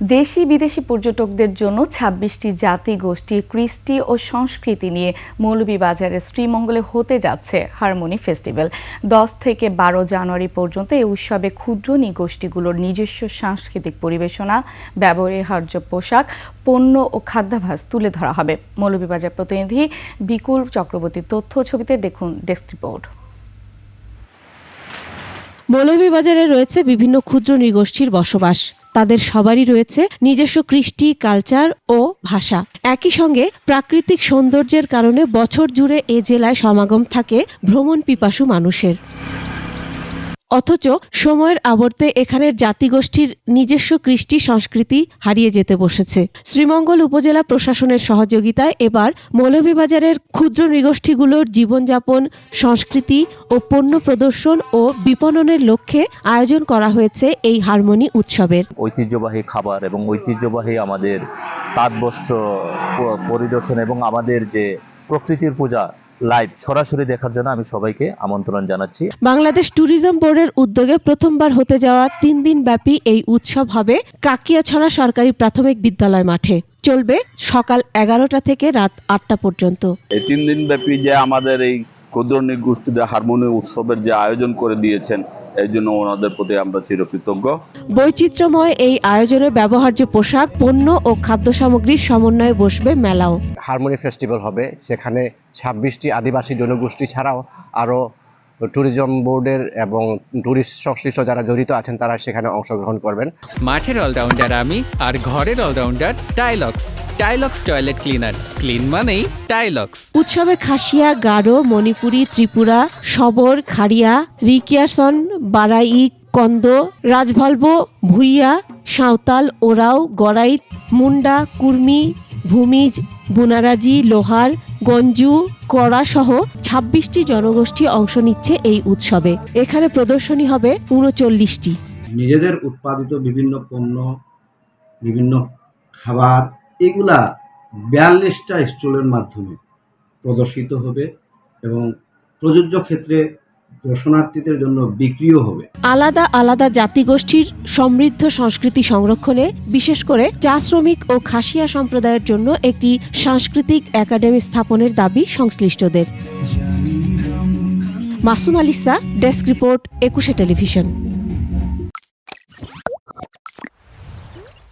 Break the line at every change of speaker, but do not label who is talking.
দেশি বিদেশি পর্যটকদের জন্য ছাব্বিশটি জাতি গোষ্ঠী, কৃষ্টি ও সংস্কৃতি নিয়ে মৌলভীবাজারের শ্রীমঙ্গলে হতে যাচ্ছে হারমোনি ফেস্টিভ্যাল। দশ থেকে বারো জানুয়ারি পর্যন্ত এই উৎসবে ক্ষুদ্র নৃগোষ্ঠীগুলোর নিজস্ব সাংস্কৃতিক পরিবেশনা ব্যবহার্য পোশাক, পণ্য ও খাদ্যাভাস তুলে ধরা হবে। মৌলভীবাজার প্রতিনিধি বিকুল চক্রবর্তী তথ্য ছবিতে দেখুন ডেস্ক রিপোর্ট।
মৌলভীবাজারে রয়েছে বিভিন্ন ক্ষুদ্র নৃগোষ্ঠীর বসবাস। তাদের সবারই রয়েছে নিজস্ব কৃষ্টি, কালচার ও ভাষা। একই সঙ্গে প্রাকৃতিক সৌন্দর্যের কারণে বছর জুড়ে এ জেলায় সমাগম থাকে ভ্রমণ পিপাসু মানুষের। অথচ সময়ের আবর্তে এখানের জাতিগোষ্ঠীর নিজস্ব কৃষ্টি সংস্কৃতি হারিয়ে যেতে বসেছে। শ্রীমঙ্গল উপজেলা প্রশাসনের সহযোগিতায় এবার মৌলভীবাজারের ক্ষুদ্র নৃগোষ্ঠীগুলোর জীবনযাপন, সংস্কৃতি ও পণ্য প্রদর্শন ও বিপণনের লক্ষ্যে আয়োজন করা হয়েছে এই হারমোনি উৎসবের।
ঐতিহ্যবাহী খাবার এবং ঐতিহ্যবাহী আমাদের তাঁত বস্ত্র পরিদর্শন এবং আমাদের যে প্রকৃতির পূজা লাইভ সরাসরি দেখার জন্য আমি সবাইকে আমন্ত্রণ জানাচ্ছি।
বাংলাদেশ ট্যুরিজম বোর্ডের উদ্যোগে প্রথমবার হতে যাওয়া তিন দিন ব্যাপী এই উৎসব হবে কাকিয়াছড়া সরকারি প্রাথমিক বিদ্যালয় মাঠে। চলবে সকাল এগারোটা থেকে রাত আটটা পর্যন্ত।
এই তিন দিন ব্যাপী যে আমাদের এই ক্ষুদ্র নিগোষ্ঠীদের হারমোনিয়াম উৎসবের যে আয়োজন করে দিয়েছেন এই জন্য ওনাদের প্রতি আমরা চিরকৃতজ্ঞ।
বৈচিত্র্যময় এই আয়োজনে ব্যবহার্য পোশাক পণ্য ও খাদ্য সামগ্রীর সমন্বয়ে বসবে মেলাও।
হারমোনি ফেস্টিভ্যাল হবে সেখানে ছাব্বিশটি আদিবাসী জনগোষ্ঠী ছাড়াও আরও ট্যুরিজম বোর্ডের এবং ট্যুরিস্ট সংশ্লিষ্ট যারা জড়িত আছেন তারা সেখানে অংশগ্রহণ করবেন।
মাঠের অলরাউন্ডার আমি আর ঘরের allrounder Tilex Tilex toilet cleaner clean মানেই টাইলক্স
উৎসবে খাসিয়া গারো মণিপুরী ত্রিপুরা সবর খাড়িয়া রিকিয়াসন বারাই কন্দ রাজভল্ব ভুইয়া সাঁওতাল ওরাও গড়াইত মুন্ডা কুর্মি ভূমিজ বুনারাজি, লোহার, গঞ্জু কড়াসহ ছাব্বিশটি জনগোষ্ঠী অংশ নিচ্ছে এই উৎসবে। এখানে প্রদর্শনী হবে উনচল্লিশটি।
নিজেদের উৎপাদিত বিভিন্ন পণ্য, বিভিন্ন খাবার, এগুলা বিয়াল্লিশটা স্টলের মাধ্যমে প্রদর্শিত হবে এবং প্রযোজ্য ক্ষেত্রে দর্শনার্থীদের জন্য বিক্রিও হবে।
আলাদা আলাদা জাতিগোষ্ঠীর সমৃদ্ধ সংস্কৃতি সংরক্ষণে, বিশেষ করে চা শ্রমিক ও খাসিয়া সম্প্রদায়ের জন্য একটি সাংস্কৃতিক একাডেমি স্থাপনের দাবি সংশ্লিষ্টদের। Masum Alisa, desk report, Ekushey television.